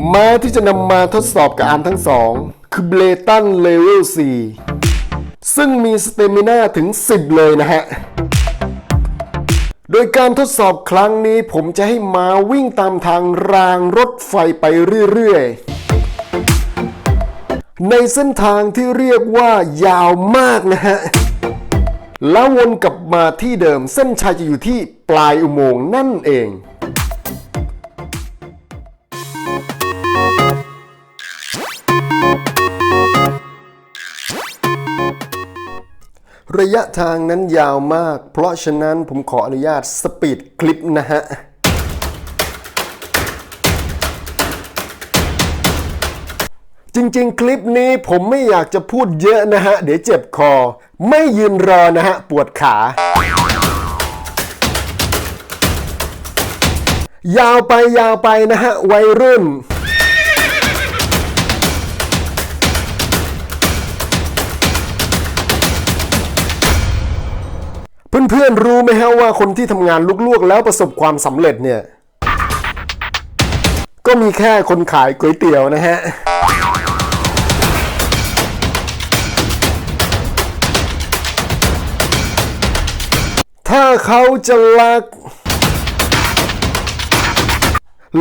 ม้าที่จะนำมาทดสอบกับอาร์มทั้งสอง คือเบลตันเลเวล 4 ซึ่งมีสเตมิน่าถึง 10 เลยนะฮะ โดยการทดสอบครั้งนี้ผมจะให้มาวิ่งตามทางรางรถไฟไปเรื่อยๆ ในเส้นทางที่เรียกว่ายาวมากนะฮะ แล้ววนกลับมาที่เดิมเส้นชัยจะอยู่ที่ปลายอุโมงค์นั่นเอง ระยะทางนั้นยาวมาก เพราะฉะนั้นผมขออนุญาตสปีดคลิปนะฮะจริงๆ คลิปนี้ผมไม่อยากจะพูดเยอะนะฮะ เดี๋ยวเจ็บคอ ไม่ยืนรอนะฮะ ปวดขา ยาวไปยาวไปนะฮะ วัยรุ่น เพื่อนๆรู้ไหมฮะว่าคนที่ทำงานลุกๆ แล้วประสบความสำเร็จเนี่ย ก็มีแค่คนขายก๋วยเตี๋ยวนะฮะถ้าเขาจะลัก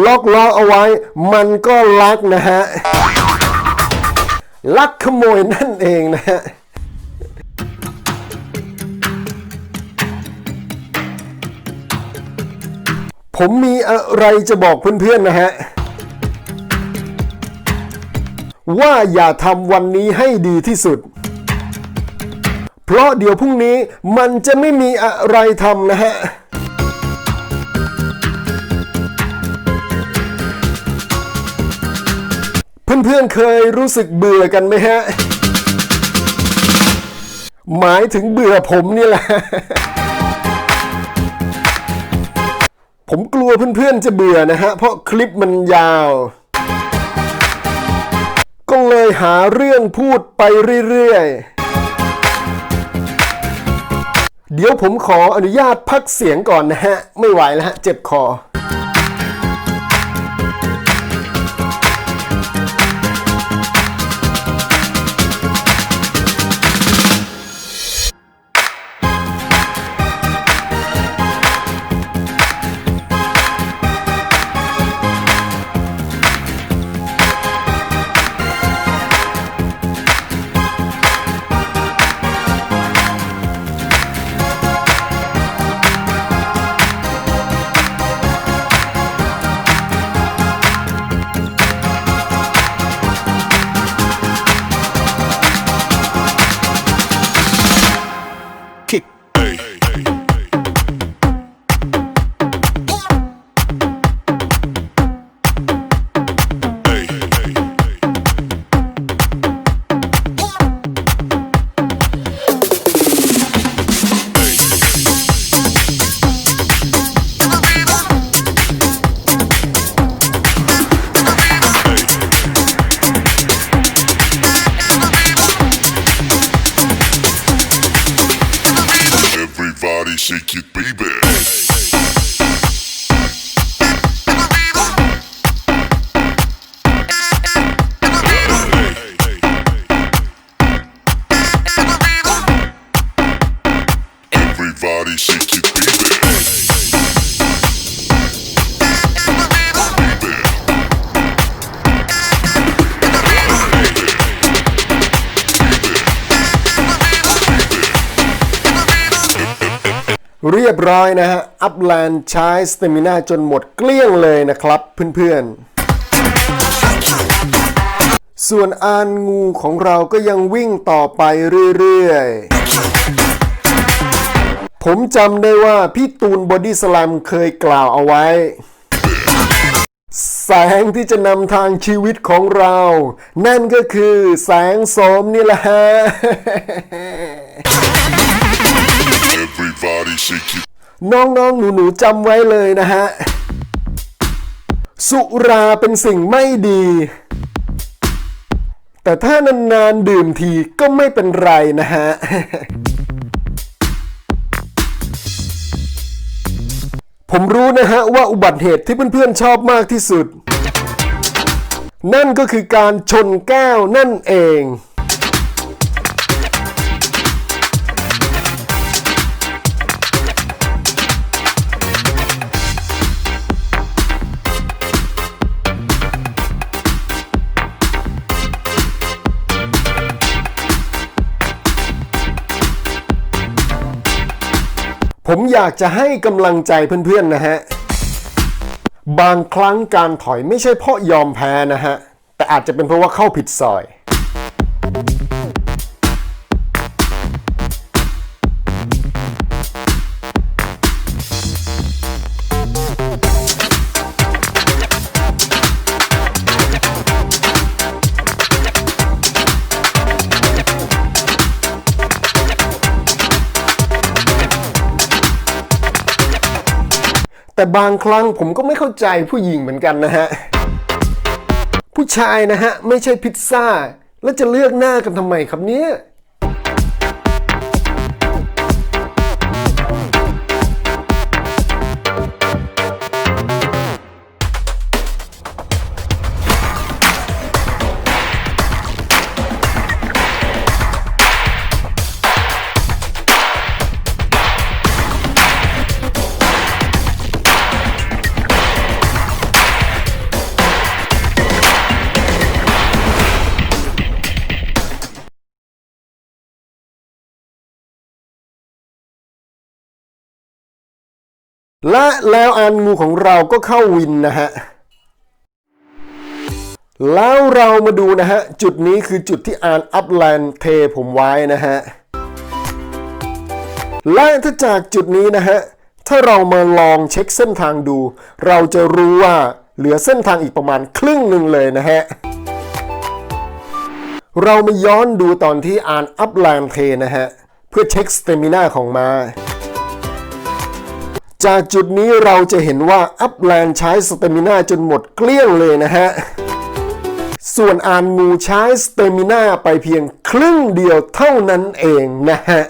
ล็อกล้อเอาไว้ มันก็ลักนะฮะ ลักขโมยนั่นเองนะฮะ ผมมีอะไรจะบอกเพื่อนๆนะฮะ ว่าอย่าทำวันนี้ให้ดีที่สุด เพราะเดี๋ยวพรุ่งนี้มันจะไม่มีอะไรทำนะฮะ เพื่อนๆเคยรู้สึกเบื่อกันไหมฮะ หมายถึงเบื่อผมนี่แหละ ผมกลัวเพื่อนๆจะเบื่อนะฮะ เพราะคลิปมันยาว ก็เลยหาเรื่องพูดไปเรื่อยๆ เดี๋ยวผมขออนุญาตพักเสียงก่อนนะฮะ ไม่ไหวแล้วฮะ เจ็บคอ เรียบร้อยนะฮะ อัพแลนด์ใช้สเตมินาจนหมดเกลี้ยงเลยนะครับเพื่อนๆ ส่วนอานงูของเราก็ยังวิ่งต่อไปเรื่อยๆ ผมจำได้ว่าพี่ตูนบอดี้ส a ลมเคยกล่าวเอาไว้ แสงที่จะนำทางชีวิตของเรา นั่นก็คือแสงโสมนี่แหละฮะ Everybody shake it. น้องๆ หนูๆจำไว้เลยนะฮะ สุราเป็นสิ่งไม่ดี แต่ถ้านานๆ ดื่มทีก็ไม่เป็นไรนะฮะ ผมรู้นะฮะว่าอุบัติเหตุที่เพื่อนๆ ชอบมากที่สุด นั่นก็คือการชนแก้วนั่นเอง ผมอยากจะให้กำลังใจเพื่อนๆนะฮะ บางครั้งการถอยไม่ใช่เพราะยอมแพ้นะฮะ แต่อาจจะเป็นเพราะว่าเข้าผิดซอย แต่บางครั้งผมก็ไม่เข้าใจผู้หญิงเหมือนกันนะฮะ ผู้ชายนะฮะ ไม่ใช่พิซซ่า แล้วจะเลือกหน้ากันทำไมครับเนี่ย และแล้วอันงูของเราก็เข้าวินนะฮะ แล้วเรามาดูนะฮะ จุดนี้คือจุดที่อานอัพแลนด์เทผมไว้นะฮะ และถ้าจากจุดนี้นะฮะ ถ้าเรามาลองเช็คเส้นทางดู เราจะรู้ว่าเหลือเส้นทางอีกประมาณครึ่งหนึ่งเลยนะฮะ เรามาย้อนดูตอนที่อ่านอัพแลนด์เทนะฮะ เพื่อเช็คสเตมินาของมา จากจุดนี้เราจะเห็นว่าอัพแลนใช้สเตมิน่าจนหมดเกลี้ยงเลยนะฮะ ส่วนอานมูใช้สเตมิน่าไปเพียงครึ่งเดียวเท่านั้นเองนะฮะ